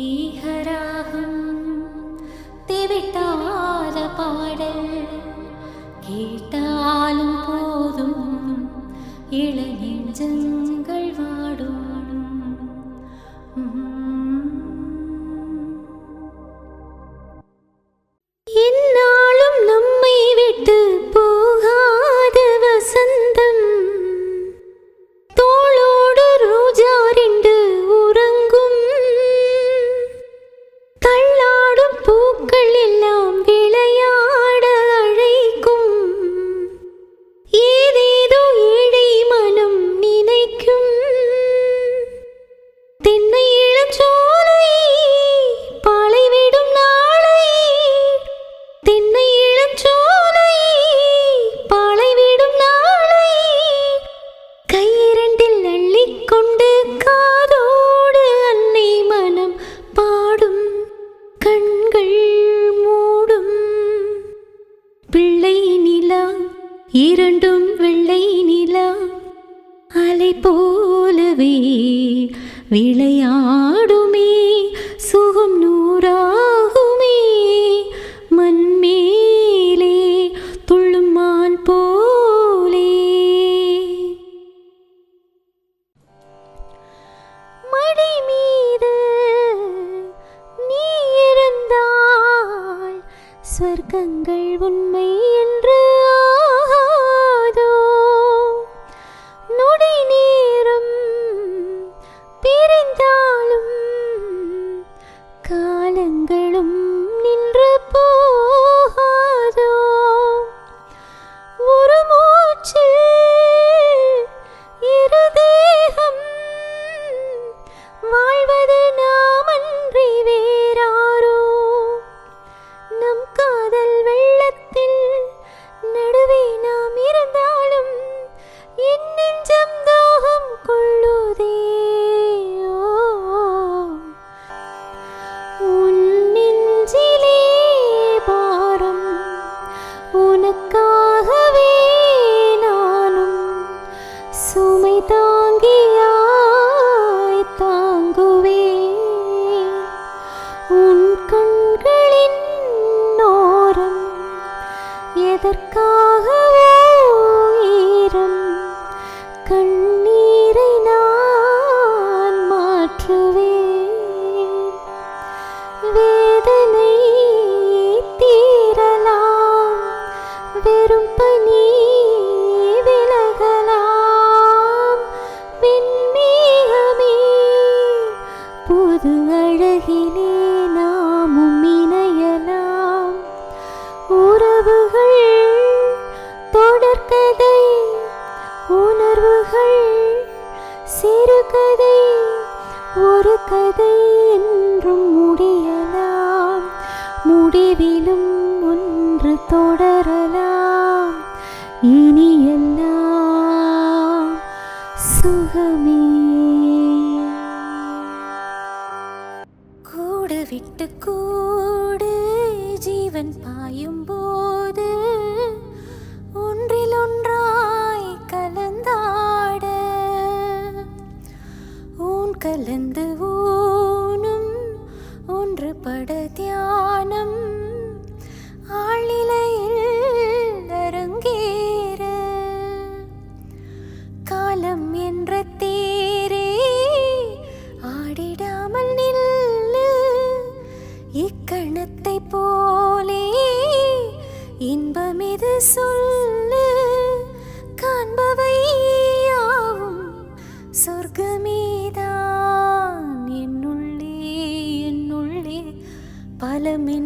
தேவீகராகம் திவிட்டார பாடல் கேட்டாலும் போதும் இளநெஞ்சங்கள் வாடும் போலவே விளையாடுமே சுகம் நூறாகுமே. மண்மேலே துள்ளுமான் போலே. மடி மீது நீ இருந்தால் சொர்க்கங்கள் உண்மை ஒரு கதை என்றும் முடியலாம். முடிவிலும் ஒன்று தொடரலாம். இனி எல்லாம் சுகமே. கூடு விட்டு கூ கலந்து ஊனும் ஒன்றுபட കാലമേ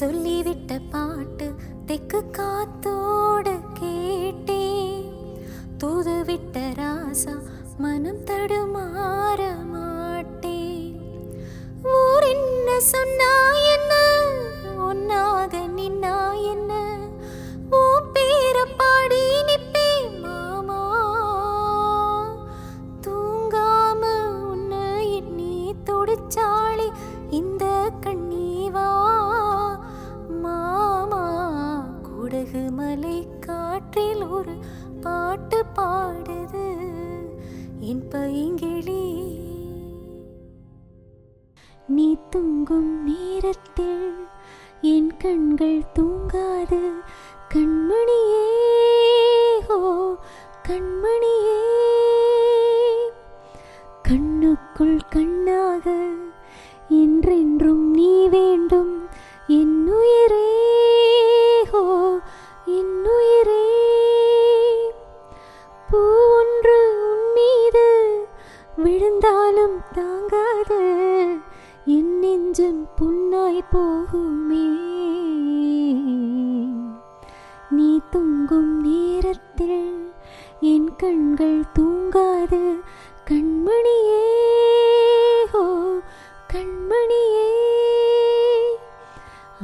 சொல்லிவிட்ட பாட்டு தெக்கு காத்தோடு கேட்டே. தூதுவிட்ட ராசா மனம் தடுமாற மாட்டே. ஊர் என்ன சொன்னாயே ஒரு பாட்டு பாடுது. என் பைங்கிழி நீ தூங்கும் நேரத்தில் என் கண்கள் தூங்காது. நேரத்தில் என் கண்கள் தூங்காது. கண்மணியே ஹோ கண்மணியே.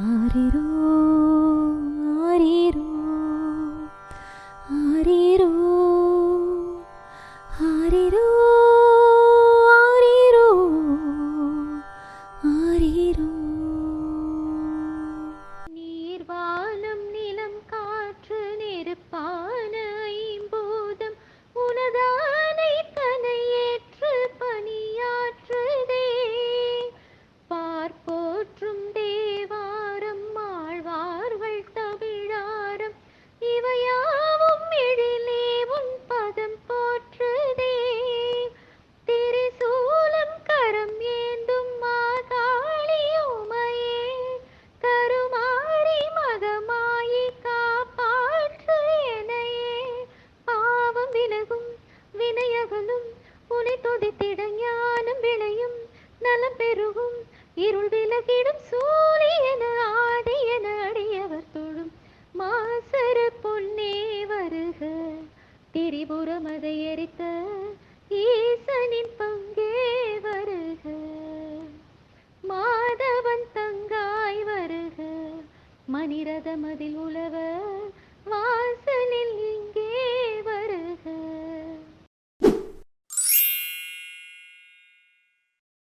ஆரிரோ உதித்திட ஞானம் விளையும் நலம் பெருகும். இருள் விலகிடும் சூரியன ஆடியன அடியவர் தொழும். மாசர பொன்னே வருக திரிபுரமதை எரித்த ஈசனின் பங்கே